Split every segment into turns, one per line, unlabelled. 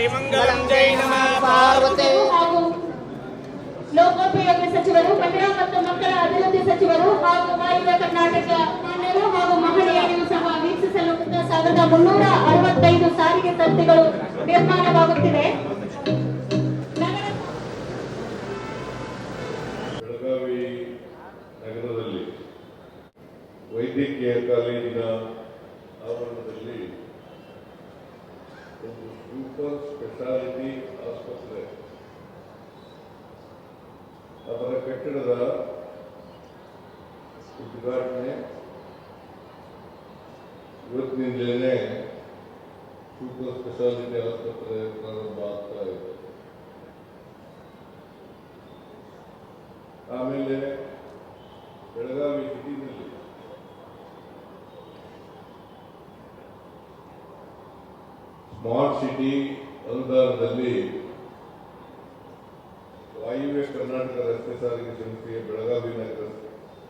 ಜೈ ಮಂಗಲಂ ಜೈ ನಮಃ. ಪಾರ್ವತಿ.
ಹಾಗೂ ಲೋಕೋಪಯೋಗಿ ಸಚಿವರು ಮಹಿಳಾ ಮತ್ತು ಮಕ್ಕಳ ಅಭಿವೃದ್ಧಿ ಸಚಿವರು ಹಾಗೂ ವಾಯುವ್ಯ ಕರ್ನಾಟಕ ಮಾನ್ಯರು ಹಾಗೂ ಮಹಿಳೆಯರಿಗೂ ಸಹ ವೀಕ್ಷಿಸಲು ಸಾವಿರದ ಮುನ್ನೂರ ಅರವತ್ತೈದು ಸಾರಿಗೆ ಸಂಸ್ಥೆಗಳು ನಿರ್ಮಾಣವಾಗುತ್ತಿವೆ. ನಗರ
ಬೆಳಗಾವಿ ನಗರದಲ್ಲಿ ವೈದ್ಯಕೀಯ ಕಾಲೇಜಿನ ಆವರಣದಲ್ಲಿ ಸೂಪರ್ ಸ್ಪೆಷಾಲಿಟಿ ಆಸ್ಪತ್ರೆ ಅದರ ಕಟ್ಟಡದ ಉದ್ಘಾಟನೆ ಇವತ್ತಿನಿಂದಲೇ ಸೂಪರ್ ಸ್ಪೆಷಾಲಿಟಿ ಆಸ್ಪತ್ರೆ ಪ್ರಾರಂಭ ಆಗ್ತಾ ಇದೆ ಆಮೇಲೆ ಬೆಳಗಾವಿ ಸಿಟಿನಲ್ಲಿ ಸ್ಮಾರ್ಟ್ ಸಿಟಿ ಅನುದಾನದಲ್ಲಿ ವಾಯುವ್ಯ ಕರ್ನಾಟಕ ರಸ್ತೆ ಸಾರಿಗೆ ಸಂಸ್ಥೆಯ ಬೆಳಗಾವಿ ನಗರ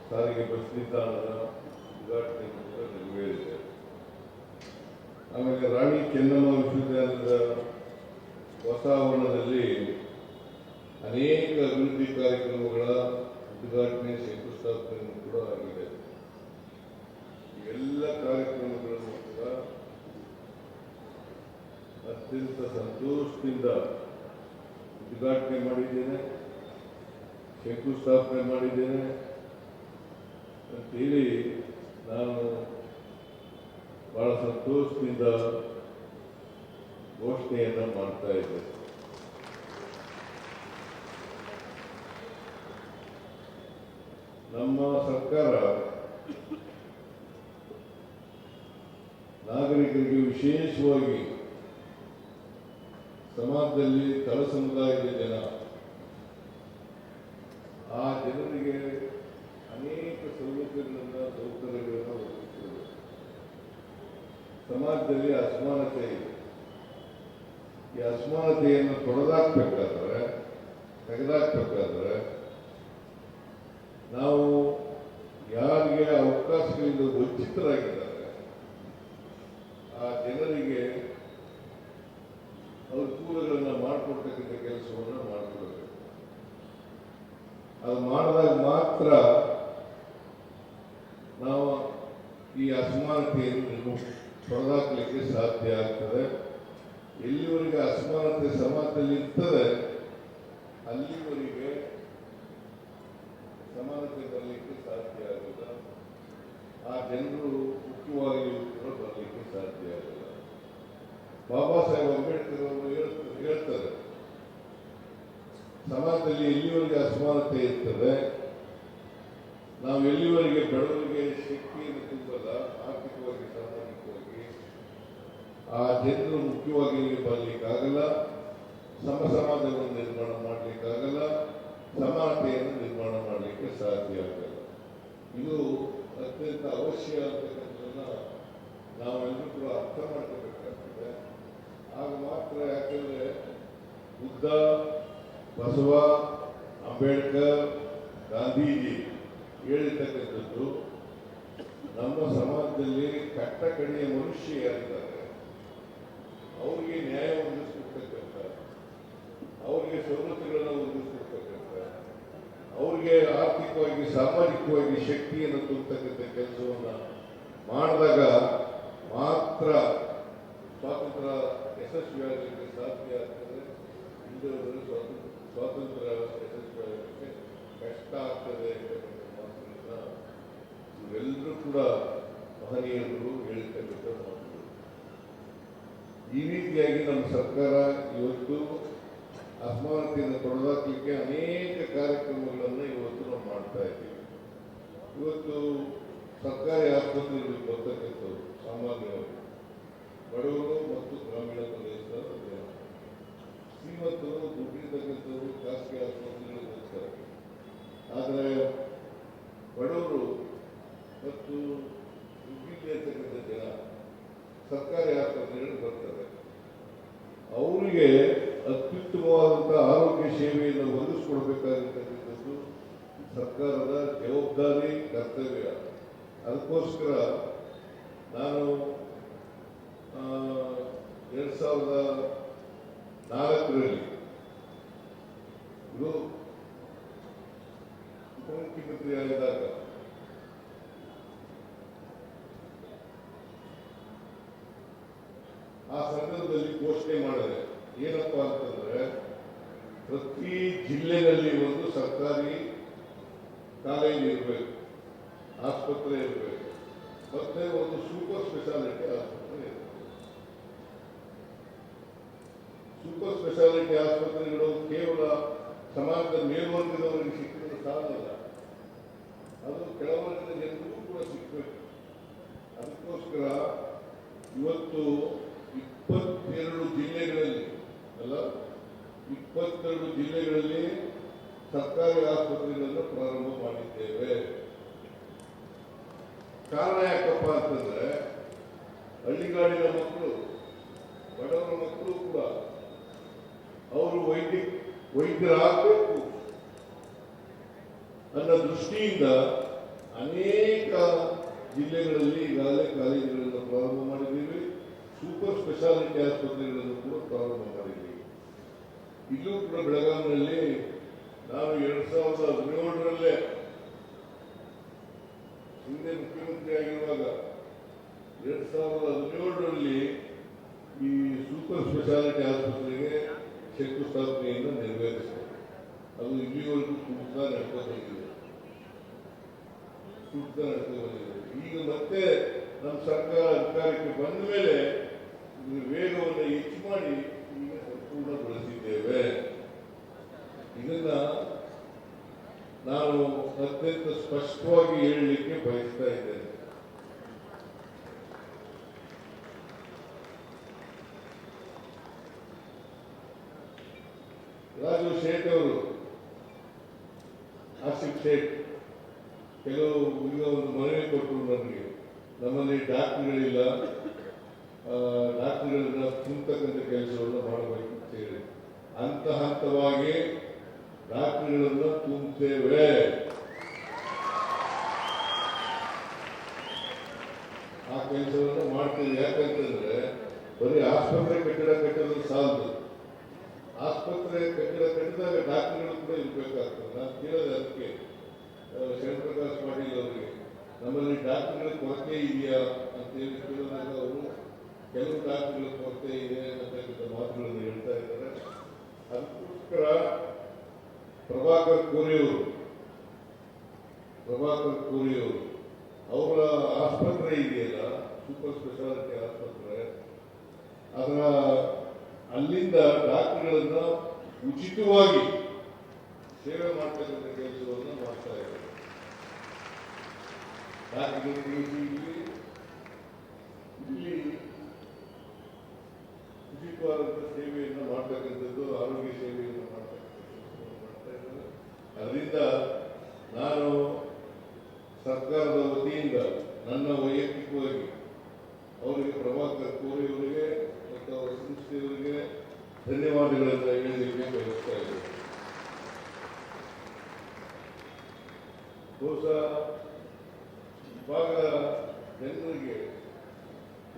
ಸಾರಿಗೆ ಬಸ್ ನಿಲ್ದಾಣದ ಉದ್ಘಾಟನೆ ನೆರವೇರಿದೆ. ಆಮೇಲೆ ರಾಣಿ ಚೆನ್ನಮ್ಮ ವಿಶ್ವವಿದ್ಯಾಲಯದ ಹೊಸ ಆವರಣದಲ್ಲಿ ಅನೇಕ ಅಭಿವೃದ್ಧಿ ಕಾರ್ಯಕ್ರಮಗಳ ಉದ್ಘಾಟನೆ ಶಂಕುಸ್ಥಾಪನೆ ಕೂಡ ಆಗಿದೆ ಇವೆಲ್ಲ ಕಾರ್ಯಕ್ರಮಗಳನ್ನು ಕೂಡ ಅತ್ಯಂತ ಸಂತೋಷದಿಂದ ಉದ್ಘಾಟನೆ ಮಾಡಿದ್ದೇನೆ. ಶಂಕುಸ್ಥಾಪನೆ ಮಾಡಿದ್ದೇನೆ. ಅಂತೇಳಿ ನಾನು ಬಹಳ ಸಂತೋಷದಿಂದ ಘೋಷಣೆಯನ್ನು ಮಾಡ್ತಾ ಇದ್ದೇನೆ. ನಮ್ಮ ಸರ್ಕಾರ ನಾಗರಿಕರಿಗೆ ವಿಶೇಷವಾಗಿ ಸಮಾಜದಲ್ಲಿ ತಳ ಸಮುದಾಯದ ಜನ, ಆ ಜನರಿಗೆ ಅನೇಕ ಸೌಲಭ್ಯಗಳನ್ನು, ಸೌಕರ್ಯಗಳನ್ನು ಒದಗಿಸಿದೆ ಸಮಾಜದಲ್ಲಿ ಅಸಮಾನತೆ ಇದೆ. ಈ ಅಸಮಾನತೆಯನ್ನು ತೊಡೆದಾಕ್ಬೇಕಾದ್ರೆ, ತೆಗೆದಾಕ್ಬೇಕಾದ್ರೆ ನಾವು ಯಾರಿಗೆ ಅವಕಾಶಗಳಿಂದ ವಂಚಿತರಾಗಿದ್ದಾರೆ ಆ ಜನರಿಗೆ ಅನುಕೂಲಗಳನ್ನು ಮಾಡಿಕೊಡ್ತಕ್ಕಂಥ ಕೆಲಸವನ್ನು ಮಾಡಿಕೊಡ್ಬೇಕು ಅದು ಮಾಡಿದಾಗ ಮಾತ್ರ ನಾವು ಈ ಅಸಮಾನತೆಯನ್ನು ತೊಡೆದಾಕ್ಲಿಕ್ಕೆ ಸಾಧ್ಯ ಆಗ್ತದೆ ಎಲ್ಲಿವರೆಗೆ ಅಸಮಾನತೆ ಸಮಾಜದಲ್ಲಿ ಇರ್ತದೆ ಅಲ್ಲಿವರೆಗೆ ಸಮಾನತೆ ಬರಲಿಕ್ಕೆ ಸಾಧ್ಯ ಆಗಲ್ಲ ಆ ಜನರು ಮುಖ್ಯವಾಗಿಯೂ ಕೂಡ ಬರಲಿಕ್ಕೆ ಸಾಧ್ಯ ಆಗಲ್ಲ ಬಾಬಾ ಸಾಹೇಬ್ ಅಂಬೇಡ್ಕರ್ ಅವರು ಹೇಳ್ತ- ಹೇಳ್ತಾರೆ ಸಮಾಜದಲ್ಲಿ ಎಲ್ಲಿವರೆಗೆ ಅಸಮಾನತೆ ಇರ್ತದೆ ನಾವು ಎಲ್ಲಿವರೆಗೆ ಬೆಳವಣಿಗೆ ಶಕ್ತಿ ತುಂಬಲ್ಲ ಆರ್ಥಿಕವಾಗಿ, ಸಾಮಾಜಿಕವಾಗಿ. ಆ ಜನರು ಮುಖ್ಯವಾಗಿ ಇಲ್ಲಿ ಬರಲಿಕ್ಕಾಗಲ್ಲ. ಸಮ ಸಮಾಜವನ್ನು ನಿರ್ಮಾಣ ಮಾಡಲಿಕ್ಕಾಗಲ್ಲ. ಸಮಾನತೆಯನ್ನು ನಿರ್ಮಾಣ ಮಾಡಲಿಕ್ಕೆ ಸಾಧ್ಯ ಆಗಲ್ಲ. ಇದು ಅತ್ಯಂತ ಅವಶ್ಯ ಅಂತಕ್ಕಂಥದ್ದನ್ನ ನಾವೆಲ್ಲರೂ ಕೂಡ ಅರ್ಥ ಮಾಡ್ಕೋಬೇಕಾಗ್ತದೆ. ಆಗ ಮಾತ್ರ ಯಾಕಂದ್ರೆ ಬುದ್ಧ, ಬಸವ, ಅಂಬೇಡ್ಕರ್, ಗಾಂಧೀಜಿ ಹೇಳಿರ್ತಕ್ಕಂಥದ್ದು, ನಮ್ಮ ಸಮಾಜದಲ್ಲಿ ಕಟ್ಟ ಮನುಷ್ಯ ಯಾರಿದ್ದಾರೆ? ಅವರಿಗೆ ನ್ಯಾಯ ಒದಗಿಸ್ಕೊಡ್ತಕ್ಕಂಥ, ಅವರಿಗೆ ಸವಲತ್ತುಗಳನ್ನು ಒದಗಿಸ್ಕೊಡ್ತಕ್ಕಂಥ, ಅವರಿಗೆ ಆರ್ಥಿಕವಾಗಿ, ಸಾಮಾಜಿಕವಾಗಿ ಶಕ್ತಿಯನ್ನು ತುಂಬತಕ್ಕಂಥ ಕೆಲಸವನ್ನು ಮಾಡಿದಾಗ ಮಾತ್ರ ಸ್ವಾತಂತ್ರ್ಯ ಯಶಸ್ವಿಯಾಗಲಿಕ್ಕೆ ಸಾಧ್ಯ ಆಗ್ತದೆ. ಹಿಂದುಳಿದರೆ ಸ್ವಾತಂತ್ರ್ಯ ಸ್ವಾತಂತ್ರ್ಯ ಯಶಸ್ವಿಯಾಗಲಿಕ್ಕೆ ಕಷ್ಟ ಆಗ್ತದೆ. ಇವೆಲ್ಲರೂ ಕೂಡ ಮಹನೀಯರು ಹೇಳಿರ್ತಕ್ಕಂಥ ಮಾತುಗಳು. ಈ ರೀತಿಯಾಗಿ ನಮ್ಮ ಸರ್ಕಾರ ಇವತ್ತು ಅಸಮಾನತೆಯನ್ನು ತೊಡೆದಾಕಲಿಕ್ಕೆ ಅನೇಕ ಕಾರ್ಯಕ್ರಮಗಳನ್ನು ಇವತ್ತು ನಾವು ಮಾಡ್ತಾ ಇದ್ದೀವಿ. ಇವತ್ತು ಸರ್ಕಾರಿ ಆಸ್ಪತ್ರೆಗಳು ಬರ್ತಕ್ಕಂಥವ್ರು ಸಾಮಾನ್ಯವಾಗಿ ಬಡವರು ಮತ್ತು ಗ್ರಾಮೀಣ ಪ್ರದೇಶದ ಶ್ರೀಮಂತರು ದುಡ್ಡಿರ್ತಕ್ಕಂಥವ್ರು ಖಾಸಗಿ ಆಸ್ಪತ್ರೆಗಳಿಗೆ ಹೋಗ್ತಾರೆ. ಆದರೆ ಬಡವರು ಮತ್ತು ಇರ್ತಕ್ಕಂಥ ಜನ ಸರ್ಕಾರಿ ಆಸ್ಪತ್ರೆಗಳಿಗೆ ಬರ್ತವೆ ಅವರಿಗೆ ಅತ್ಯುತ್ತಮವಾದಂಥ ಆರೋಗ್ಯ ಸೇವೆಯನ್ನು ಒದಗಿಸ್ಕೊಡ್ಬೇಕಾಗಿರ್ತಕ್ಕಂಥದ್ದು ಸರ್ಕಾರದ ಜವಾಬ್ದಾರಿ ಕರ್ತವ್ಯ. ಅದಕ್ಕೋಸ್ಕರ ನಾನು ಎರಡು ಸಾವಿರದ ನಾಲ್ಕರಲ್ಲಿ ಇದು ಆಗಿದ್ದಾಗ ಆ ಸಂದರ್ಭದಲ್ಲಿ ಘೋಷಣೆ ಮಾಡಿದೆ. ಏನಪ್ಪಾ ಅಂತಂದ್ರೆ, ಪ್ರತಿ ಜಿಲ್ಲೆಯಲ್ಲಿ ಒಂದು ಸರ್ಕಾರಿ ಕಾಲೇಜು ಇರಬೇಕು, ಆಸ್ಪತ್ರೆ ಇರಬೇಕು, ಮತ್ತೆ ಒಂದು ಸೂಪರ್ ಸ್ಪೆಷಾಲಿಟಿ ಆಸ್ಪತ್ರೆ ಇರಬೇಕು. ಸೂಪರ್ ಸ್ಪೆಷಾಲಿಟಿ ಆಸ್ಪತ್ರೆಗಳು ಕೇವಲ ಸಮಾಜದ ಮೇಲ್ವರ್ಗದವರಿಗೆ ಸಿಕ್ಕಿದ್ರೆ ಸಾಲಲ್ಲ. ಅದು ಕೆಳವರ್ಗದ ಜನರಿಗೂ ಕೂಡ ಸಿಕ್ಕಬೇಕು ಅದಕ್ಕೋಸ್ಕರ ಇವತ್ತು ಇಪ್ಪತ್ತೆರಡು ಜಿಲ್ಲೆಗಳಲ್ಲಿ ಅಲ್ಲ ಇಪ್ಪತ್ತೆರಡು ಜಿಲ್ಲೆಗಳಲ್ಲಿ ಸರ್ಕಾರಿ ಆಸ್ಪತ್ರೆಗಳನ್ನು ಪ್ರಾರಂಭ ಮಾಡಿದ್ದೇವೆ. ಕಾರಣ ಯಾಕಪ್ಪ ಅಂತಂದ್ರೆ ಹಳ್ಳಿಗಾಡಿನ ಮಕ್ಕಳು, ಬಡವರ ಮಕ್ಕಳು ಕೂಡ ಅವರು ವೈದ್ಯ, ವೈದ್ಯರಾಗಬೇಕು ಅನ್ನೋ ದೃಷ್ಟಿಯಿಂದ ಅನೇಕ ಜಿಲ್ಲೆಗಳಲ್ಲಿ ಈಗಾಗಲೇ ಕಾಲೇಜುಗಳನ್ನು ಪ್ರಾರಂಭ ಮಾಡಿದ್ದೀವಿ. ಸೂಪರ್ ಸ್ಪೆಷಾಲಿಟಿ ಆಸ್ಪತ್ರೆಗಳನ್ನು ಕೂಡ ಪ್ರಾರಂಭ ಮಾಡಿದ್ದೀವಿ. ಇಲ್ಲೂ ಕೂಡ ಬೆಳಗಾವಿನಲ್ಲಿ ನಾವು ಎರಡ್ ಸಾವಿರದ ಹದಿನೇಳರಲ್ಲೇ ಹಿಂದೆ ಮುಖ್ಯಮಂತ್ರಿ ಆಗಿರುವಾಗ ಎರಡ್ ಸಾವಿರದ ಹದಿನೇಳರಲ್ಲಿ ಈ ಸೂಪರ್ ಸ್ಪೆಷಾಲಿಟಿ ಆಸ್ಪತ್ರೆಗೆ ಶಂಕುಸ್ಥಾಪನೆಯನ್ನು ನೆರವೇರಿಸಿದೆ. ಅದು ಇಲ್ಲಿವರೆಗೂ ಸೂಕ್ತ ನಡ್ಕೋಬೇಕಿದೆ ಸೂಕ್ತ ನಡ್ಕೋಬೇಕಿದೆ ಈಗ ಮತ್ತೆ ನಮ್ಮ ಸರ್ಕಾರ ಅಧಿಕಾರಕ್ಕೆ ಬಂದ ಮೇಲೆ ವೇಗವನ್ನು ಹೆಚ್ಚು ಮಾಡಿ ಈಗ ಸಂಪೂರ್ಣಗೊಳಿಸಿದ್ದೇವೆ ಇದನ್ನ ನಾನು ಅತ್ಯಂತ ಸ್ಪಷ್ಟವಾಗಿ ಹೇಳಲಿಕ್ಕೆ ಬಯಸ್ತಾ ಇದ್ದೇನೆ. ರಾಜು ಶೇಟ್ ಅವರು ಆಸಿಫ್ ಶೇಟ್ ಕೆಲವು ಈಗ ಒಂದು ಮನವಿ ಕೊಟ್ಟರು ನನಗೆ ನಮ್ಮಲ್ಲಿ ಡಾಕ್ಟರ್ಗಳಿಲ್ಲ. ಡಾಕ್ಟರ್ಗಳನ್ನ ತುಂಬತಕ್ಕಂಥ ಕೆಲಸವನ್ನು ಮಾಡಬೇಕು ಅಂತ ಹೇಳಿ. ಹಂತ ಹಂತವಾಗಿ ಡಾಕ್ಟರ್ಗಳನ್ನು ತುಂಬುತ್ತೇವೆ ಆ ಕೆಲಸವನ್ನು ಮಾಡ್ತೀವಿ. ಯಾಕಂತಂದ್ರೆ ಬರೀ ಆಸ್ಪತ್ರೆ ಕಟ್ಟಡ ಕಟ್ಟೋದು ಸಾಲದು. ಆಸ್ಪತ್ರೆ ಕಟ್ಟಡ ಕಟ್ಟಿದಾಗ ಡಾಕ್ಟರ್ಗಳು ಕೂಡ ಇರಬೇಕಾಗ್ತದೆ. ನಾನು ಕೇಳಿದೆ ಅದಕ್ಕೆ. ಆ, ಶಿವಪ್ರಕಾಶ್ ಪಾಟೀಲ್ ಅವರಿಗೆ. ನಮ್ಮಲ್ಲಿ ಡಾಕ್ಟರ್ಗಳ ಕೊರತೆ ಇದೆಯಾ ಅಂತೇಳಿ ಕೇಳಿದಾಗ ಅವರು ಕೆಲವು ಡಾಕ್ಟರ್ಗಳ ಕೊರತೆ ಇದೆ ಅಂತಕ್ಕಂಥ ಮಾತುಗಳನ್ನು ಹೇಳ್ತಾ ಇದ್ದಾರೆ. ಪ್ರಭಾಕರ್ ಕೋರಿಯವರು ಪ್ರಭಾಕರ್ ಕೋರಿಯವರು ಅವರ ಆಸ್ಪತ್ರೆ ಇದೆಯಲ್ಲ? ಸೂಪರ್ ಸ್ಪೆಷಾಲಿಟಿ ಆಸ್ಪತ್ರೆ. ಅದರ ಅಲ್ಲಿಂದ ಡಾಕ್ಟರ್ಗಳನ್ನ ಉಚಿತವಾಗಿ ಸೇವೆ ಮಾಡ್ತಕ್ಕಂಥ ಕೆಲಸವನ್ನು ಮಾಡ್ತಾ ಇದ್ದಾರೆ. ಡಾಕ್ಟರ್ಗಳಿಗೆ ಇಲ್ಲಿ ಇಲ್ಲಿ ಉಚಿತವಾದಂಥ ಸೇವೆಯನ್ನು ಮಾಡ್ತಕ್ಕಂಥದ್ದು ಆರೋಗ್ಯ ಸೇವೆಯನ್ನು ಮಾಡ್ತಕ್ಕಂಥದ್ದು ಮಾಡ್ತಾ ಇದ್ದಾರೆ ಅದರಿಂದ ನಾನು ಸರ್ಕಾರದ ವತಿಯಿಂದ ನನ್ನ ವೈಯಕ್ತಿಕವಾಗಿ ಅವರಿಗೆ ಪ್ರಭಾಕರ್ ಕೋರಿ ಅವರಿಗೆ ಮತ್ತು ಅವರ ಸಂಸ್ಥೆಯವರಿಗೆ ಧನ್ಯವಾದಗಳನ್ನು ಹೇಳಲಿಕ್ಕೆ ಬಯಸ್ತಾ ಇದ್ದೇನೆ ಬಹುಶಃ ಭಾಗದ ಜನರಿಗೆ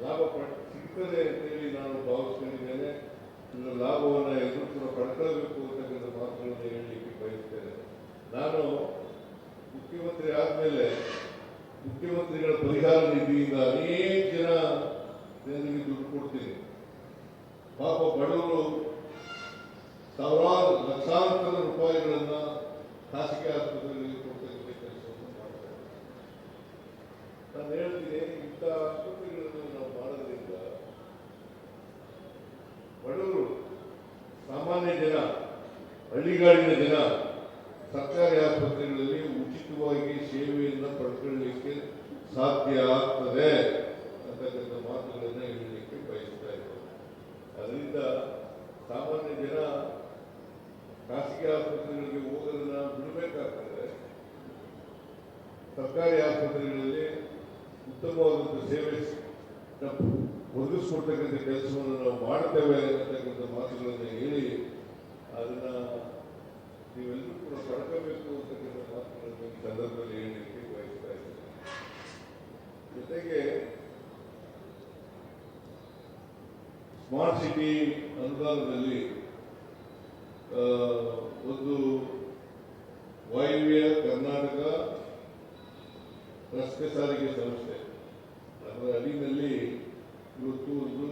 ಲಾಭ ಪಡ, ಸಿಗ್ತದೆ ಅಂತೇಳಿ ನಾನು ಭಾವಿಸ್ಕೊಂಡಿದ್ದೇನೆ. ಇದರ ಲಾಭವನ್ನು ಎಲ್ಲರೂ ಕೂಡ ಪಡ್ಕೊಳ್ಬೇಕು ಅಂತಕ್ಕಂಥ ಮಾತುಗಳನ್ನು ಹೇಳಲಿಕ್ಕೆ ಬಯಸ್ತೇನೆ. ನಾನು ಮುಖ್ಯಮಂತ್ರಿ ಆದಮೇಲೆ ಮುಖ್ಯಮಂತ್ರಿಗಳ ಪರಿಹಾರ ನಿಧಿಯಿಂದ ಅನೇಕ ಜನ ಜನರಿಗೆ ದುಡ್ಡು ಕೊಡ್ತೀನಿ. ಪಾಪ ಬಡವರು ಸಾವಿರಾರು ಲಕ್ಷಾಂತರ ರೂಪಾಯಿಗಳನ್ನು ಖಾಸಗಿ ಆಸ್ಪತ್ರೆಗಳಿಗೆ ಕೊಡ್ತಕ್ಕಂಥ ಕೆಲಸವನ್ನು ಮಾಡ್ತಾರೆ ನಾನು ಹೇಳ್ತೀನಿ ಇಂಥ ಆಸ್ಪತ್ರೆಗಳನ್ನು ನಾವು ಮಾಡೋದ್ರಿಂದ ಬಡವರು, ಸಾಮಾನ್ಯ ಜನ, ಹಳ್ಳಿಗಾಡಿನ ಜನ ಸರ್ಕಾರಿ ಆಸ್ಪತ್ರೆಗಳಲ್ಲಿ ಉಚಿತವಾಗಿ ಸೇವೆಯನ್ನು ಪಡ್ಕೊಳ್ಳಲಿಕ್ಕೆ ಸಾಧ್ಯ ಆಗ್ತದೆ ಅಂತಕ್ಕಂಥ ಮಾತುಗಳನ್ನು ಹೇಳಲಿಕ್ಕೆ ಬಯಸ್ತಾ ಇದ್ದಾರೆ ಅದರಿಂದ ಸಾಮಾನ್ಯ ಜನ ಖಾಸಗಿ ಆಸ್ಪತ್ರೆಗಳಿಗೆ ಹೋಗೋದನ್ನ ಬಿಡಬೇಕಾಗ್ತದೆ. ಸರ್ಕಾರಿ ಆಸ್ಪತ್ರೆಗಳಲ್ಲಿ ಉತ್ತಮವಾದಂಥ ಸೇವೆ ಒದಗಿಸ್ಕೊಡ್ತಕ್ಕಂಥ ಕೆಲಸವನ್ನು ನಾವು ಮಾಡ್ತೇವೆ ಅನ್ನತಕ್ಕಂಥ ಮಾತುಗಳನ್ನು ಹೇಳಿ ಅದನ್ನ ನೀವೆಲ್ಲರೂ ಕೂಡ ಪಡ್ಕೋಬೇಕು ಅಂತಕ್ಕಂಥ ಮಾತುಗಳನ್ನು ಈ ಸಂದರ್ಭದಲ್ಲಿ ಹೇಳಲಿಕ್ಕೆ ಬಯಸ್ತಾ ಇದ್ದೇನೆ. ಜೊತೆಗೆ ಸ್ಮಾರ್ಟ್ ಸಿಟಿ ಅನುದಾನದಲ್ಲಿ ಒಂದು ವಾಯುವ್ಯ ಕರ್ನಾಟಕ ರಸ್ತೆ ಸಾರಿಗೆ ಸಂಸ್ಥೆ. ಅದರ ಅರಿವಿನಲ್ಲಿ ಇವತ್ತು ಒಂದು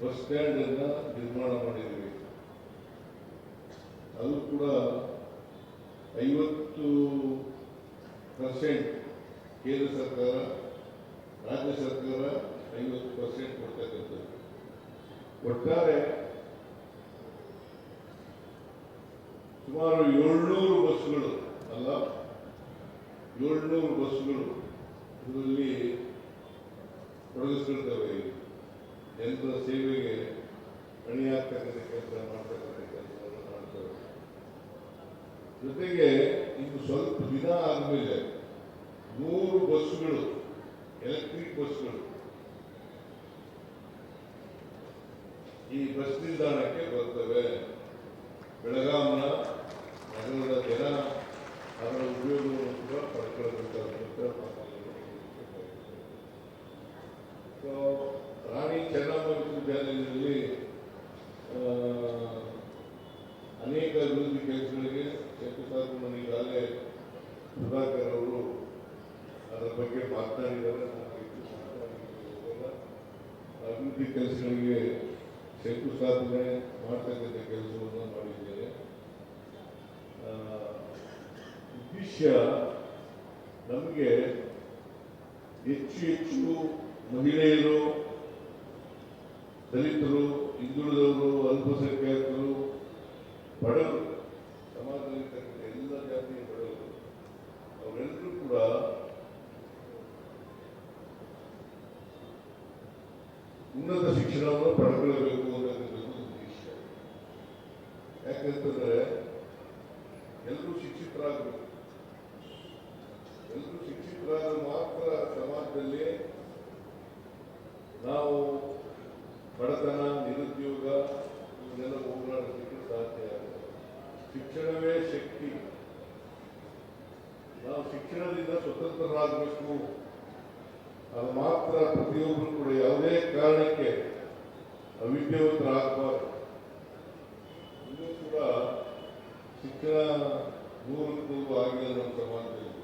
ಬಸ್ ಸ್ಟ್ಯಾಂಡ್ ಅನ್ನ ನಿರ್ಮಾಣ ಮಾಡಿದ್ದೀವಿ. ಅದು ಕೂಡ ಐವತ್ತು ಪರ್ಸೆಂಟ್ ಕೇಂದ್ರ ಸರ್ಕಾರ, ರಾಜ್ಯ ಸರ್ಕಾರ ಐವತ್ತು ಪರ್ಸೆಂಟ್ ಕೊಡ್ತಕ್ಕಂಥದ್ದು. ಒಟ್ಟಾರೆ ಸುಮಾರು ಏಳ್ನೂರು ಬಸ್ಗಳು ಅಲ್ಲ, ಏಳ್ನೂರು ಬಸ್ಗಳು ಇದರಲ್ಲಿ ತೊಡಗಿಸ್ಕೊಳ್ತೇವೆ ಜನರ ಸೇವೆಗೆ ಅಣಿಯಾಗ್ತಕ್ಕಂಥ ಕೆಲಸ ಮಾಡ್ತಕ್ಕಂಥ ಕೆಲಸವನ್ನು ಮಾಡ್ತೇವೆ. ಜೊತೆಗೆ ಇದು ಸ್ವಲ್ಪ ದಿನ ಆದಮೇಲೆ ಮೂರು ಬಸ್ಸುಗಳು, ಎಲೆಕ್ಟ್ರಿಕ್ ಬಸ್ಗಳು ಈ ಬಸ್ ನಿಲ್ದಾಣಕ್ಕೆ ಬರ್ತವೆ. ಬೆಳಗಾವಿನ ನಗರದ ಜನ ಅದರ ಉದ್ಯೋಗವನ್ನು ಕೂಡ ಪಡ್ಕೊಳ್ಬೇಕಾಗುತ್ತೆ ರಾಣಿ ಚೆನ್ನಮ್ಮ ವಿಶ್ವವಿದ್ಯಾಲಯದಲ್ಲಿ ಅನೇಕ ಅಭಿವೃದ್ಧಿ ಕೆಲಸಗಳಿಗೆ ಶಂಕುಸ್ಥಾಪನೆ ಈಗಾಗಲೇ ಸುಧಾಕರ್ ಅವರು ಅದರ ಬಗ್ಗೆ ಮಾತನಾಡಿದ್ದಾರೆ. ಅಭಿವೃದ್ಧಿ ಕೆಲಸಗಳಿಗೆ ಶಂಕುಸ್ಥಾಪನೆ ಮಾಡ್ತಕ್ಕಂಥ ಕೆಲಸವನ್ನು ಮಾಡಿದ್ದೇನೆ ಉದ್ದೇಶ ನಮಗೆ ಹೆಚ್ಚು ಹೆಚ್ಚು ಮಹಿಳೆಯರು, ದಲಿತರು, ಹಿಂದುಳಿದವರು, ಅಲ್ಪಸಂಖ್ಯಾತರು ಬಡವರು ಸಮಾಜದಲ್ಲಿರ್ತಕ್ಕಂಥ ಎಲ್ಲ ಜಾತಿಯ ಬಡವರು, ಅವರೆಲ್ಲರೂ ಕೂಡ ಉನ್ನತ ಶಿಕ್ಷಣವನ್ನು ಪಡ್ಕೊಳ್ಬೇಕು ಅನ್ನೋದು ಉದ್ದೇಶ. ಯಾಕಂತಂದ್ರೆ ಎಲ್ಲರೂ ಶಿಕ್ಷಿತರಾಗಬೇಕು ಎಲ್ಲರೂ ಶಿಕ್ಷಿತರಾದ ಮಾತ್ರ ಸಮಾಜದಲ್ಲಿ ನಾವು ಬಡತನ ನಿರುದ್ಯೋಗ ಇವನ್ನೆಲ್ಲ ಹೋಗಲಾಡಿಸಲಿಕ್ಕೆ ಸಾಧ್ಯ ಆಗುತ್ತೆ ಶಿಕ್ಷಣವೇ ಶಕ್ತಿ ನಾವು ಶಿಕ್ಷಣದಿಂದ ಸ್ವತಂತ್ರರಾಗಬೇಕು ಅದು ಮಾತ್ರ ಪ್ರತಿಯೊಬ್ಬರು ಕೂಡ ಯಾವುದೇ ಕಾರಣಕ್ಕೆ ಅವಿದ್ಯಾವಂತರಾಗಬಾರದು ಇನ್ನೂ ಕೂಡ ಶಿಕ್ಷಣ ನೂರಕ್ಕೆ ನೂರು ಆಗಿದೆ ನಮ್ಮ ಸಮಾಜದಲ್ಲಿ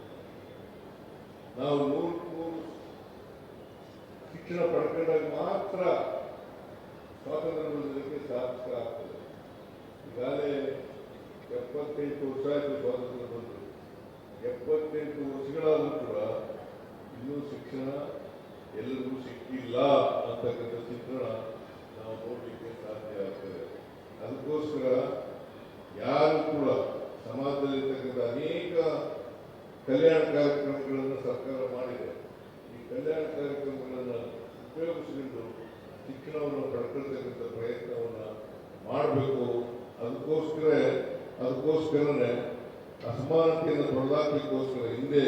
ನಾವು ನೂರಕ್ಕೆ ನೂರು ಶಿಕ್ಷಣ ಪಡ್ಕೊಂಡಾಗ ಮಾತ್ರ ಸ್ವಾತಂತ್ರ್ಯ ಹೊಂದಲಿಕ್ಕೆ ಸಾರ್ಥಕ ಆಗ್ತದೆ ಈಗಾಗಲೇ ಎಪ್ಪತ್ತೆಂಟು ವರ್ಷ ಆಯಿತು ಸ್ವಾತಂತ್ರ್ಯ ಬಂದು ಎಪ್ಪತ್ತೆಂಟು ವರ್ಷಗಳಾದರೂ ಕೂಡ ಇನ್ನೂ ಶಿಕ್ಷಣ ಎಲ್ಲರಿಗೂ ಸಿಕ್ಕಿಲ್ಲ ಅಂತಕ್ಕಂಥ ಚಿತ್ರಣ ನಾವು ನೋಡಲಿಕ್ಕೆ ಸಾಧ್ಯ ಆಗ್ತದೆ ಅದಕ್ಕೋಸ್ಕರ ಯಾರು ಕೂಡ ಸಮಾಜದಲ್ಲಿರ್ತಕ್ಕಂಥ ಅನೇಕ ಕಲ್ಯಾಣ ಕಾರ್ಯಕ್ರಮಗಳನ್ನು ಸರ್ಕಾರ ಮಾಡಿದೆ ಈ ಕಲ್ಯಾಣ ಕಾರ್ಯಕ್ರಮಗಳನ್ನು ಉಪಯೋಗಿಸಿಕೊಂಡು ಶಿಕ್ಷಣವನ್ನು ಪಡ್ಕೊಳ್ತಕ್ಕಂಥ ಪ್ರಯತ್ನವನ್ನು ಮಾಡಬೇಕು. ಅದಕ್ಕೋಸ್ಕರ, ಅದಕ್ಕೋಸ್ಕರನೇ ಅಸಮಾನತೆಯನ್ನು ತೊಡಲಾಕಲಿಕ್ಕೋಸ್ಕರ ಹಿಂದೆ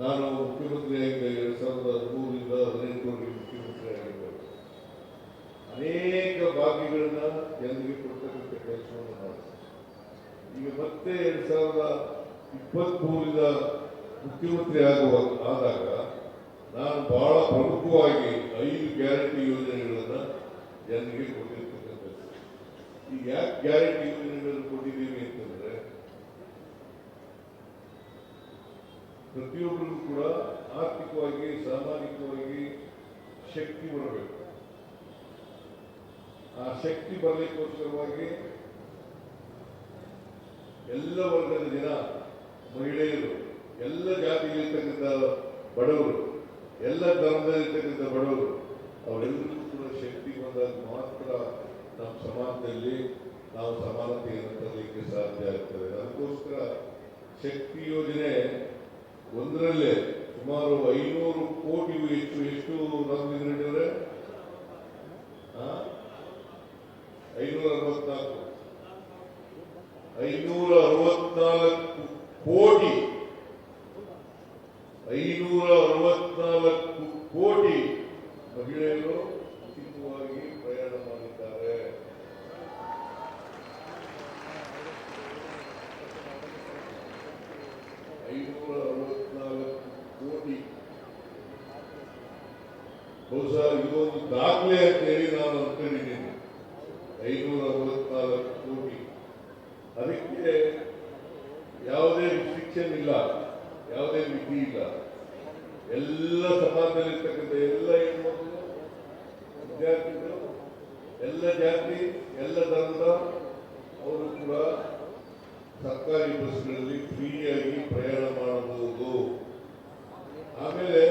ನಾನು ಮುಖ್ಯಮಂತ್ರಿ ಎರಡು ಸಾವಿರದ ಹದಿಮೂರರಿಂದ ಹದಿನೆಂಟರಲ್ಲಿ ಮುಖ್ಯಮಂತ್ರಿ ಆಗಿದ್ದೆ. ಅನೇಕ ಭಾಗ್ಯಗಳನ್ನು ಜನರಿಗೆ ಕೊಡ್ತಕ್ಕಂಥ ಕೆಲಸವನ್ನು ಮಾಡಿದೆ. ಈಗ ಮತ್ತೆ ಎರಡು ಸಾವಿರದ ಇಪ್ಪತ್ತ್ಮೂರಿಂದ ಮುಖ್ಯಮಂತ್ರಿ ಆಗುವ, ಆದಾಗ ನಾನು ಬಹಳ ಪ್ರಮುಖವಾಗಿ ಐದು ಗ್ಯಾರಂಟಿ ಯೋಜನೆಗಳನ್ನ ಜನರಿಗೆ ಕೊಟ್ಟಿರ್ತಕ್ಕಂಥದ್ದು. ಈಗ ಯಾಕೆ ಗ್ಯಾರಂಟಿ ಯೋಜನೆಗಳನ್ನು ಕೊಟ್ಟಿದ್ದೀವಿ ಅಂತಂದ್ರೆ ಪ್ರತಿಯೊಬ್ಬರಿಗೂ ಕೂಡ ಆರ್ಥಿಕವಾಗಿ, ಸಾಮಾಜಿಕವಾಗಿ ಶಕ್ತಿ ಬರಬೇಕು. ಆ ಶಕ್ತಿ ಬರಲಿಕ್ಕೋಸ್ಕರವಾಗಿ ಎಲ್ಲ ವರ್ಗದ ಜನ ಮಹಿಳೆಯರು, ಎಲ್ಲ ಜಾತಿಯಲ್ಲಿರ್ತಕ್ಕಂಥ ಬಡವರು ಎಲ್ಲ ಧರ್ಮದಲ್ಲಿರ್ತಕ್ಕಂಥ ಬಡವರು ಅವರೆಲ್ಲರಿಗೂ ಕೂಡ ಶಕ್ತಿ ಬಂದಾಗ ಮಾತ್ರ ನಮ್ಮ ಸಮಾಜದಲ್ಲಿ ನಾವು ಸಮಾನತೆಯನ್ನು ತರಲಿಕ್ಕೆ ಸಾಧ್ಯ ಆಗ್ತದೆ. ಅದಕ್ಕೋಸ್ಕರ ಶಕ್ತಿ ಯೋಜನೆ ಒಂದರಲ್ಲೇ ಸುಮಾರು ಐನೂರು ಕೋಟಿಗೂ ಹೆಚ್ಚು, ಎಷ್ಟು ನಮ್ಗೆ ನೀಡಿದರೆ ಐನೂರ ಅರವತ್ನಾಲ್ಕು. ಐನೂರ ಅರವತ್ನಾಲ್ಕು ಕೋಟಿ. ಐನೂರ ಅರವತ್ನಾಲ್ಕು ಕೋಟಿ ಮಹಿಳೆಯರು ಉಚಿತವಾಗಿ ಪ್ರಯಾಣ ಮಾಡಿದ್ದಾರೆ. ಐನೂರ ಅರವತ್ನಾಲ್ಕು ಕೋಟಿ. ಬಹುಶಃ ಇದೊಂದು ದಾಖಲೆ ಅಂತ ನಾನು ಅನ್ಕೊಂಡಿದ್ದೀನಿ ಐನೂರ ಅರವತ್ನಾಲ್ಕು ಕೋಟಿ ಅದಕ್ಕೆ ಯಾವುದೇ ರಿಸ್ಟ್ರಿಕ್ಷನ್ ಇಲ್ಲ ಯಾವುದೇ ಮಿತಿ ಇಲ್ಲ ಎಲ್ಲ ಸಮಾಜದಲ್ಲಿರ್ತಕ್ಕಂಥ ಎಲ್ಲ ಹೆಣ್ಮಕ್ಳು ವಿದ್ಯಾರ್ಥಿಗಳು ಎಲ್ಲ ಜಾತಿ ಎಲ್ಲ ಧರ್ಮದ ಅವರು ಕೂಡ ಸರ್ಕಾರಿ ಬಸ್ಗಳಲ್ಲಿ ಫ್ರೀಯಾಗಿ ಪ್ರಯಾಣ ಮಾಡಬಹುದು ಆಮೇಲೆ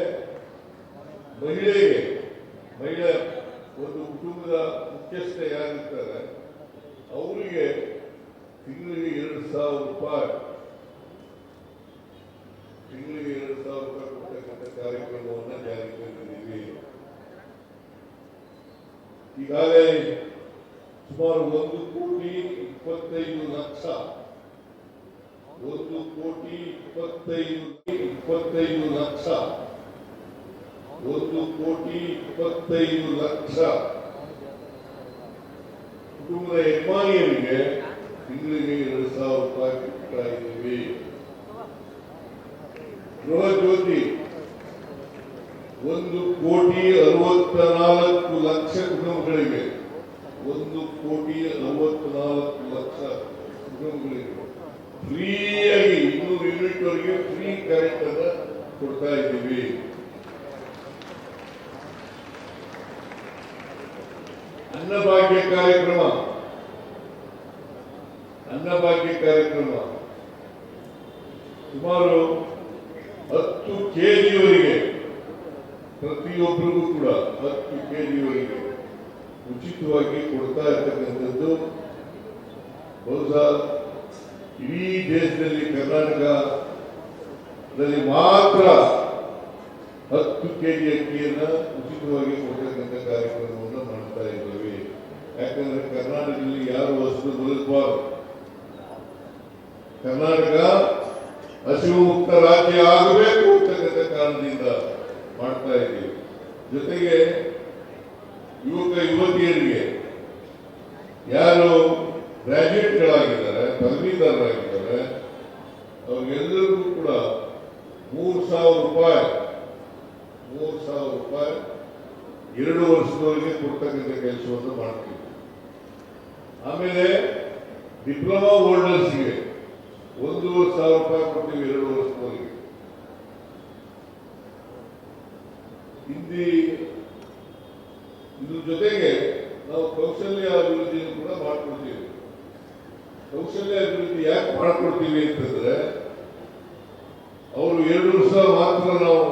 ಮಹಿಳೆಗೆ ಮಹಿಳೆ ಒಂದು ಕುಟುಂಬದ ಮುಖ್ಯಸ್ಥ ಯಾರಿರ್ತಾರೆ ಅವರಿಗೆ ತಿಂಗಳಿಗೆ ಎರಡು ಸಾವಿರ ರೂಪಾಯಿ. ತಿಂಗಳಿಗೆ ಎರಡು ಸಾವಿರ ರೂಪಾಯಿ ಕೊಡ್ತಕ್ಕಂಥ ಕಾರ್ಯಕ್ರಮವನ್ನು ಜಾರಿಗೆ ತಂದಿದ್ದೀವಿ ಈಗಾಗಲೇ ಸುಮಾರು ಒಂದು ಕೋಟಿ ಇಪ್ಪತ್ತೈದು ಲಕ್ಷ, ಒಂದು ಕೋಟಿ ಇಪ್ಪತ್ತೈದು ಇಪ್ಪತ್ತೈದು ಲಕ್ಷ, ಒಂದು ಕೋಟಿ ಇಪ್ಪತ್ತೈದು ಲಕ್ಷ. ಕುಟುಂಬದ ಯಜಮಾನಿಯರಿಗೆ ತಿಂಗಳಿಗೆ ಎರಡು ಸಾವಿರ ರೂಪಾಯಿ ಕೊಡ್ತಾ ಇದ್ದೀವಿ ಗೃಹ ಜ್ಯೋತಿ, ಒಂದು ಕೋಟಿ ಅರವತ್ತ ನಾಲ್ಕು ಲಕ್ಷ ಕುಟುಂಬಗಳಿಗೆ ಒಂದು ಕೋಟಿ ಅರವತ್ತ ನಾಲ್ಕು ಲಕ್ಷ ಕುಟುಂಬಗಳಿಗೆ ಫ್ರೀಯಾಗಿ ಇನ್ನೂರು ಯೂನಿಟ್ ವರೆಗೆ ಫ್ರೀ ಕಾರ್ಯಕ್ರಮ ಕೊಡ್ತಾ ಇದ್ದೀವಿ. ಅನ್ನಭಾಗ್ಯ ಕಾರ್ಯಕ್ರಮ. ಅನ್ನಭಾಗ್ಯ ಕಾರ್ಯಕ್ರಮ. ಸುಮಾರು ಹತ್ತು ಕೆಜಿಯವರಿಗೆ, ಪ್ರತಿಯೊಬ್ಬರಿಗೂ ಕೂಡ ಹತ್ತು ಕೆಜಿವರೆಗೆ ಉಚಿತವಾಗಿ ಕೊಡ್ತಾ ಇರ್ತಕ್ಕಂಥದ್ದು. ಬಹುಶಃ ಇಡೀ ದೇಶದಲ್ಲಿ ಕರ್ನಾಟಕದಲ್ಲಿ ಮಾತ್ರ ಹತ್ತು ಕೆಜಿ ಅಕ್ಕಿಯನ್ನು ಉಚಿತವಾಗಿ ಕೊಡ್ತಕ್ಕಂಥ ಕಾರ್ಯಕ್ರಮವನ್ನು ಮಾಡ್ತಾ ಇದ್ದೇವೆ. ಯಾಕಂದ್ರೆ ಕರ್ನಾಟಕದಲ್ಲಿ ಯಾರು ವಸ್ತು ಬದುಕಬಾರದು. ಕರ್ನಾಟಕ ಹಸಿವು ಮುಕ್ತ ರಾಜ್ಯ ಆಗಬೇಕು ಅಂತಕ್ಕಂಥ ಕಾರಣದಿಂದ ಮಾಡ್ತಾ ಇದ್ದೀವಿ. ಜೊತೆಗೆ ಯುವಕ ಯುವತಿಯರಿಗೆ ಯಾರು ಗ್ರಾಜ್ಯುಯೇಟ್ಗಳಾಗಿದ್ದಾರೆ ಪದವೀಧರರಾಗಿದ್ದಾರೆ ಅವ್ರಿಗೆಲ್ಲರಿಗೂ ಕೂಡ ಮೂರು ಸಾವಿರ ರೂಪಾಯಿ, ಮೂರು ಸಾವಿರ ರೂಪಾಯಿ ಎರಡು ವರ್ಷದವರೆಗೆ ಕೊಡ್ತಕ್ಕಂಥ ಕೆಲಸವನ್ನು ಮಾಡ್ತೀವಿ. ಆಮೇಲೆ ಡಿಪ್ಲೊಮಾ ಹೋಲ್ಡರ್ಸ್ಗೆ ಒಂದೂವರೆ ಸಾವಿರ ರೂಪಾಯಿ ಕೊಡ್ತೀವಿ, ಎರಡು ವರ್ಷದವರೆಗೆ ಹಿಂದಿ ಇದ್ರ ಜೊತೆಗೆ ನಾವು ಕೌಶಲ್ಯ ಅಭಿವೃದ್ಧಿಯನ್ನು ಕೂಡ ಮಾಡಿಕೊಡ್ತೀವಿ ಕೌಶಲ್ಯ ಅಭಿವೃದ್ಧಿ ಯಾಕೆ ಮಾಡಿಕೊಡ್ತೀವಿ ಅಂತಂದ್ರೆ, ಅವರು ಎರಡು ವರ್ಷ ಮಾತ್ರ ನಾವು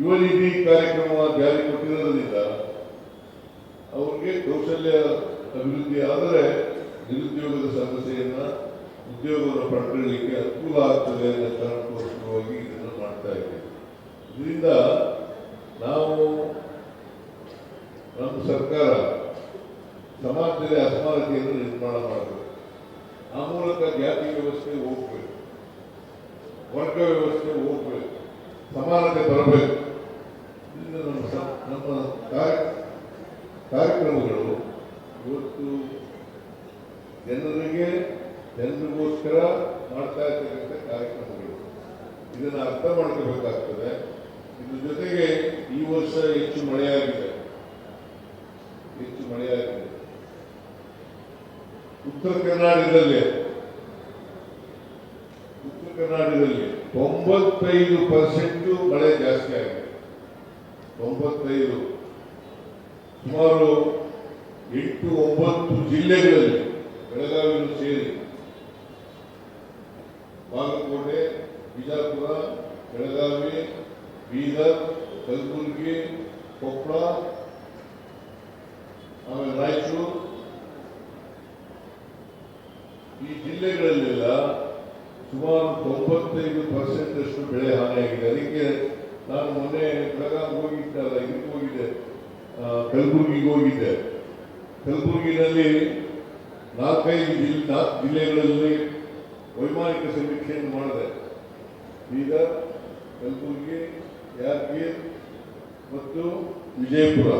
ಯುವ ನಿಧಿ ಕಾರ್ಯಕ್ರಮ ಜಾರಿ ಕೊಟ್ಟಿರೋದ್ರಿಂದ, ಅವ್ರಿಗೆ ಕೌಶಲ್ಯ ಅಭಿವೃದ್ಧಿ ಆದರೆ ನಿರುದ್ಯೋಗದ ಸಮಸ್ಯೆಯನ್ನ ಉದ್ಯೋಗವನ್ನು ಪಡ್ಕೊಳ್ಳಿಕ್ಕೆ ಅನುಕೂಲ ಆಗ್ತದೆ ಅನ್ನೋ ಕಾರಣಕ್ಕೋಸ್ಕರವಾಗಿ ಇದನ್ನು ಮಾಡ್ತಾ ಇದ್ದೀವಿ. ಇದರಿಂದ ನಾವು ನಮ್ಮ ಸರ್ಕಾರ ಸಮಾಜದಲ್ಲಿ ಅಸಮಾನತೆಯನ್ನು ನಿರ್ಮಾಣ ಮಾಡಬೇಕು. ಆ ಮೂಲಕ ಜಾತಿ ವ್ಯವಸ್ಥೆ ಹೋಗ್ಬೇಕು. ವರ್ಗ ವ್ಯವಸ್ಥೆ ಹೋಗ್ಬೇಕು. ಸಮಾನತೆ ಬರಬೇಕು. ಇದರಿಂದ ನಮ್ಮ ನಮ್ಮ ಕಾರ್ಯ, ಕಾರ್ಯಕ್ರಮಗಳು ಇವತ್ತು ಜನರಿಗೆ ಜನರಿಗೋಸ್ಕರ ಮಾಡ್ತಾ ಇರ್ತಕ್ಕಂಥ ಕಾರ್ಯಕ್ರಮಗಳು. ಇದನ್ನು ಅರ್ಥ ಮಾಡ್ಕೋಬೇಕಾಗ್ತದೆ. ಇದ್ರ ಜೊತೆಗೆ ಈ ವರ್ಷ ಹೆಚ್ಚು ಮಳೆಯಾಗಿದೆ. ಹೆಚ್ಚು ಮಳೆಯಾಗಿದೆ. ಉತ್ತರ ಕರ್ನಾಟಕದಲ್ಲಿ ಉತ್ತರ ಕರ್ನಾಟಕದಲ್ಲಿ ತೊಂಬತ್ತೈದು ಪರ್ಸೆಂಟ್ ಮಳೆ ಜಾಸ್ತಿ ಆಗಿದೆ. ತೊಂಬತ್ತೈದು. ಸುಮಾರು ಎಂಟು ಒಂಬತ್ತು ಜಿಲ್ಲೆಗಳಲ್ಲಿ ಬೆಳಗಾವಿಯನ್ನು ಸೇರಿ ಬಾಗಲಕೋಟೆ, ಬಿಜಾಪುರ, ಬೆಳಗಾವಿ, ಬೀದರ್, ಕಲಬುರಗಿ ಕೊಪ್ಪಳ ಆಮೇಲೆ ರಾಯಚೂರು. ಈ ಜಿಲ್ಲೆಗಳಲ್ಲೆಲ್ಲ ಸುಮಾರು ತೊಂಬತ್ತೈದು ಪರ್ಸೆಂಟ್ ಅಷ್ಟು ಬೆಳೆ ಹಾನಿಯಾಗಿದೆ. ಅದಕ್ಕೆ ನಾನು ಮೊನ್ನೆ ಬೆಳಗಾವಿ ಹೋಗಿದ್ದಲ್ಲ ಇದಕ್ಕೆ ಹೋಗಿದ್ದೆ. ಕಲಬುರಗಿಗೆ ಹೋಗಿದ್ದೆ. ಕಲಬುರಗಿನಲ್ಲಿ ನಾಲ್ಕೈದು ನಾಲ್ಕು ಜಿಲ್ಲೆಗಳಲ್ಲಿ ವೈಮಾನಿಕ ಸಮೀಕ್ಷೆಯನ್ನು ಮಾಡಿದೆ. ಬೀದರ್ ಕಲಬುರಗಿ, ಯಾದಗಿರ್ ಮತ್ತು ವಿಜಯಪುರ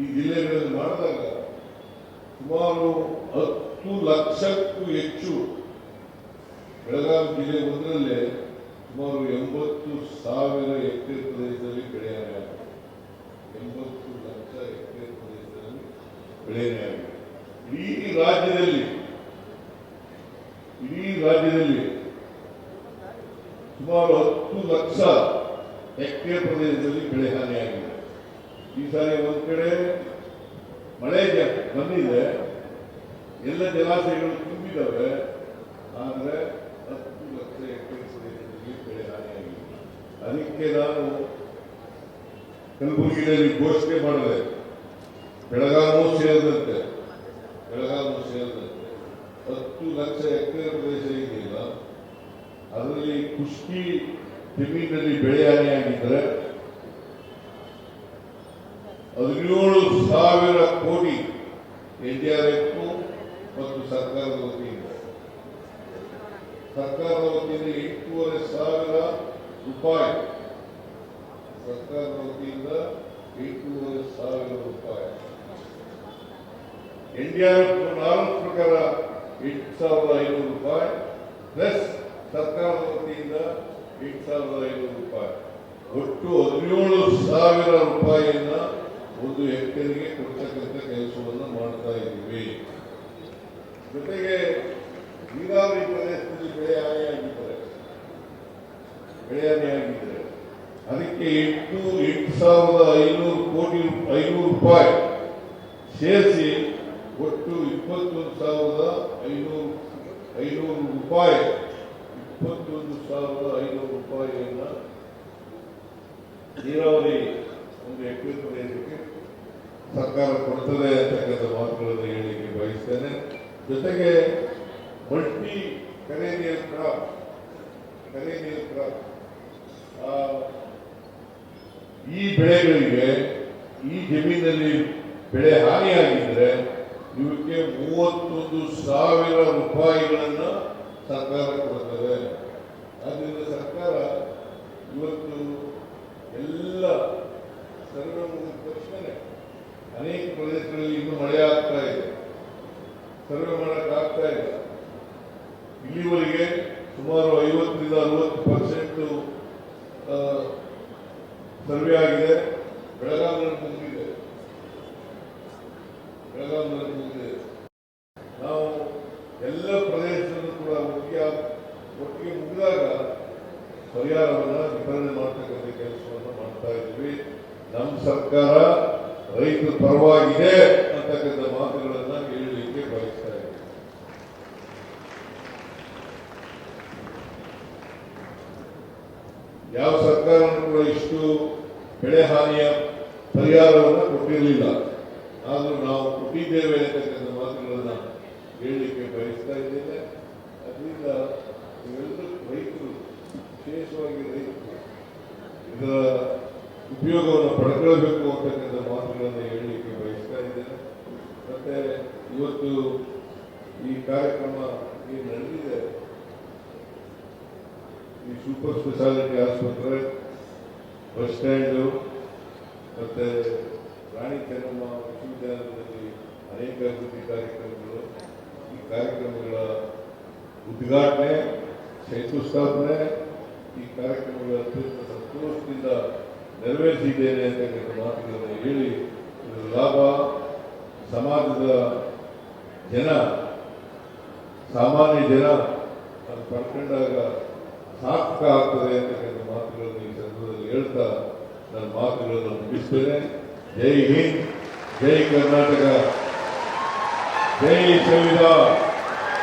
ಈ ಜಿಲ್ಲೆಗಳಲ್ಲಿ ಮಾಡಿದಾಗ ಸುಮಾರು ಹತ್ತು ಲಕ್ಷಕ್ಕೂ ಹೆಚ್ಚು ಬೆಳಗಾವಿ ಜಿಲ್ಲೆ ಒಂದರಲ್ಲೇ ಸುಮಾರು ಎಂಬತ್ತು ಸಾವಿರ ಹೆಕ್ಟೇರ್ ಪ್ರದೇಶದಲ್ಲಿ ಬೆಳೆಯಾಗಿದೆ ಎಂಬತ್ತು ಲಕ್ಷ ಹೆಕ್ಟೇರ್ ಪ್ರದೇಶದಲ್ಲಿ ಬೆಳೆನೇ ಆಗಿದೆ. ಇಡೀ ರಾಜ್ಯದಲ್ಲಿ ಇಡೀ ರಾಜ್ಯದಲ್ಲಿ ಸುಮಾರು ಹತ್ತು ಲಕ್ಷ ಹೆಕ್ಟೇರ್ ಪ್ರದೇಶದಲ್ಲಿ ಬೆಳೆ ಹಾನಿಯಾಗಿದೆ. ಈ ಸಾರಿ ಒಂದು ಕಡೆ ಮಳೆ ಬಂದಿದೆ. ಎಲ್ಲ ಜಲಾಶಯಗಳು ತುಂಬಿದ್ದಾವೆ. ಆದರೆ ಹತ್ತು ಲಕ್ಷ ಹೆಕ್ಟೇರ್ ಪ್ರದೇಶದಲ್ಲಿ ಬೆಳೆ ಹಾನಿಯಾಗಿದೆ. ಅದಕ್ಕೆ ನಾನು ಕಲಬುರಗಿಯಲ್ಲಿ ಘೋಷಣೆ ಮಾಡಿದೆ, ಬೆಳಗಾವಿ ಸೇರಿದಂತೆ ಬೆಳಗಾಮೂ ಸೇರಿದಂತೆ ಹತ್ತು ಲಕ್ಷ ಎಕರೆ ಪ್ರದೇಶ ಏನಿಲ್ಲ ಅದರಲ್ಲಿ ಕುಷ್ಟಿ ಜಮೀನಲ್ಲಿ ಬೆಳೆ ಹಾನಿಯಾಗಿದ್ದರೆ ಹದಿನೇಳು ಸಾವಿರ ಕೋಟಿ ಎನ್ಡಿಆರ್ಎಫ್ ಮತ್ತು ಸರ್ಕಾರದ ವತಿಯಿಂದ. ಸರ್ಕಾರದ ವತಿಯಿಂದ ಎಂಟೂವರೆ ಸಾವಿರ ರೂಪಾಯಿ. ಸರ್ಕಾರದ ವತಿಯಿಂದ ಎಂಟೂವರೆ ಸಾವಿರ ರೂಪಾಯಿ ಎನ್ಡಿಆರ್ಎಫ್ ನಾಲ್ಕು ಪ್ರಕಾರ ಎಂಟು ಸಾವಿರದ ಐನೂರು ರೂಪಾಯಿ ಪ್ಲಸ್ ಸರ್ಕಾರದ ವತಿಯಿಂದ ಎಂಟು ಸಾವಿರದ ಐನೂರು ರೂಪಾಯಿ ಒಟ್ಟು ಹದಿನೇಳು ಸಾವಿರ ರೂಪಾಯಿಯನ್ನ ಒಂದು ಹೆಕ್ಟೇರ್ಗೆ ಕೊಡ್ತಕ್ಕಂಥ ಕೆಲಸವನ್ನು ಮಾಡ್ತಾ ಇದ್ದೀವಿ. ಜೊತೆಗೆ ನೀರಾವರಿ ಪ್ರದೇಶದಲ್ಲಿ ಬೆಳೆ ಹಾನಿಯಾಗಿದ್ದಾರೆ ಬೆಳೆ ಹಾನಿಯಾಗಿದ್ದಾರೆ ಅದಕ್ಕೆ ಎಂಟು ಎಂಟು ಸಾವಿರದ ಐನೂರು ಕೋಟಿ ಐನೂರು ರೂಪಾಯಿ ಸೇರಿಸಿ ಇಪ್ಪತ್ತೊಂದು ಸಾವಿರದ ಐನೂರು ಐನೂರು ರೂಪಾಯಿ ಇಪ್ಪತ್ತೊಂದು ಸಾವಿರದ ಐನೂರು ರೂಪಾಯಿಯನ್ನ ನೀರಾವರಿ ಒಂದು ಹೆಕ್ಟೇರ್ ಪ್ರದೇಶಕ್ಕೆ ಸರ್ಕಾರ ಕೊಡ್ತದೆ ಅಂತಕ್ಕಂಥ ಮಾತುಗಳನ್ನು ಹೇಳಲಿಕ್ಕೆ ಬಯಸ್ತೇನೆ. ಜೊತೆಗೆ ಮಲ್ಟಿ ಕರೆ ನೀರು ಕ್ರಾಪ್ ಕರೆ ನೀರು ಈ ಬೆಳೆಗಳಿಗೆ, ಈ ಜಮೀನಲ್ಲಿ ಬೆಳೆ ಹಾನಿಯಾಗಿದ್ರೆ ಇವಕ್ಕೆ ಮೂವತ್ತೊಂದು ಸಾವಿರ ರೂಪಾಯಿಗಳನ್ನು ಸರ್ಕಾರ ಕೊಡುತ್ತದೆ ಆದ್ದರಿಂದ ಸರ್ಕಾರ ಇವತ್ತು ಎಲ್ಲ ಸರ್ವೆ ಮುಗಿದ ತಕ್ಷಣ ಅನೇಕ ಪ್ರದೇಶಗಳಲ್ಲಿ ಇನ್ನೂ ಮಳೆ ಆಗ್ತಾ ಇದೆ. ಸರ್ವೆ ಮಾಡೋಕ್ಕಾಗ್ತಾ ಇಲ್ಲ. ಇಲ್ಲಿವರೆಗೆ ಸುಮಾರು ಐವತ್ತರಿಂದ ಅರವತ್ತು ಪರ್ಸೆಂಟು ಸರ್ವೆ ಆಗಿದೆ. ಬೆಳಗಾವಿನಲ್ಲಿ ಮುಗಿದಿದೆ ನಾವು ಎಲ್ಲ ಪ್ರದೇಶದಲ್ಲೂ ಕೂಡ ಒಟ್ಟಿಗೆ ಒಟ್ಟಿಗೆ ಮುಗಿದಾಗ ಪರಿಹಾರವನ್ನು ವಿತರಣೆ ಮಾಡ್ತಕ್ಕಂಥ ಕೆಲಸವನ್ನು ಮಾಡ್ತಾ ಇದ್ವಿ. ನಮ್ಮ ಸರ್ಕಾರ ರೈತರ ಪರವಾಗಿದೆ ಅಂತಕ್ಕಂಥ ಮಾತುಗಳನ್ನು ಹೇಳಲಿಕ್ಕೆ ಬಯಸ್ತಾ ಇದ್ದೀವಿ ಯಾವ ಸರ್ಕಾರ ಕೂಡ ಇಷ್ಟು ಬೆಳೆ ಹಾನಿಯ ಪರಿಹಾರವನ್ನು ಕೊಟ್ಟಿರಲಿಲ್ಲ ಆದರೂ ನಾವು ಕೊಟ್ಟಿದ್ದೇವೆ ಅಂತಕ್ಕಂಥ ಮಾತುಗಳನ್ನ ಹೇಳಲಿಕ್ಕೆ ಬಯಸ್ತಾ ಇದ್ದೇನೆ ಅದರಿಂದ ಇವೆಲ್ಲರೂ ರೈತರು ವಿಶೇಷವಾಗಿ ರೈತರು ಇದರ ಉಪಯೋಗವನ್ನು ಪಡ್ಕೊಳ್ಬೇಕು ಅಂತಕ್ಕಂಥ ಮಾತುಗಳನ್ನು ಹೇಳಲಿಕ್ಕೆ ಬಯಸ್ತಾ ಇದ್ದೇನೆ ಮತ್ತೆ ಇವತ್ತು ಈ ಕಾರ್ಯಕ್ರಮ ಏನು ನಡೆದಿದೆ. ಈ ಸೂಪರ್ ಸ್ಪೆಷಾಲಿಟಿ ಆಸ್ಪತ್ರೆ ಬಸ್ ಸ್ಟ್ಯಾಂಡು ಮತ್ತೆ ರಾಣಿ ಚೆನ್ನಮ್ಮ ವಿಶ್ವವಿದ್ಯಾಲಯದಲ್ಲಿ ಅನೇಕ ಅಭಿವೃದ್ಧಿ ಕಾರ್ಯಕ್ರಮಗಳು. ಈ ಕಾರ್ಯಕ್ರಮಗಳ ಉದ್ಘಾಟನೆ, ಶಂಕುಸ್ಥಾಪನೆ, ಈ ಕಾರ್ಯಕ್ರಮಗಳ ಅತ್ಯಂತ ಸಂತೋಷದಿಂದ ನೆರವೇರಿಸಿದ್ದೇನೆ ಅಂತಕ್ಕಂಥ ಮಾತುಗಳನ್ನು ಹೇಳಿ ಲಾಭ, ಸಮಾಜದ ಜನ ಸಾಮಾನ್ಯ ಜನ ಅದು ಪಡ್ಕೊಂಡಾಗ ಸಾರ್ಥಕ ಆಗ್ತದೆ ಅಂತಕ್ಕಂಥ ಮಾತುಗಳನ್ನು ಈ ಸಂದರ್ಭದಲ್ಲಿ ಹೇಳ್ತಾ ನನ್ನ ಮಾತುಗಳನ್ನು ಮುಗಿಸ್ತೇನೆ. ಜೈ ಹಿಂದ್, ಜೈ ಕರ್ನಾಟಕ, ಜೈ ಸಂವಿಧಾನ.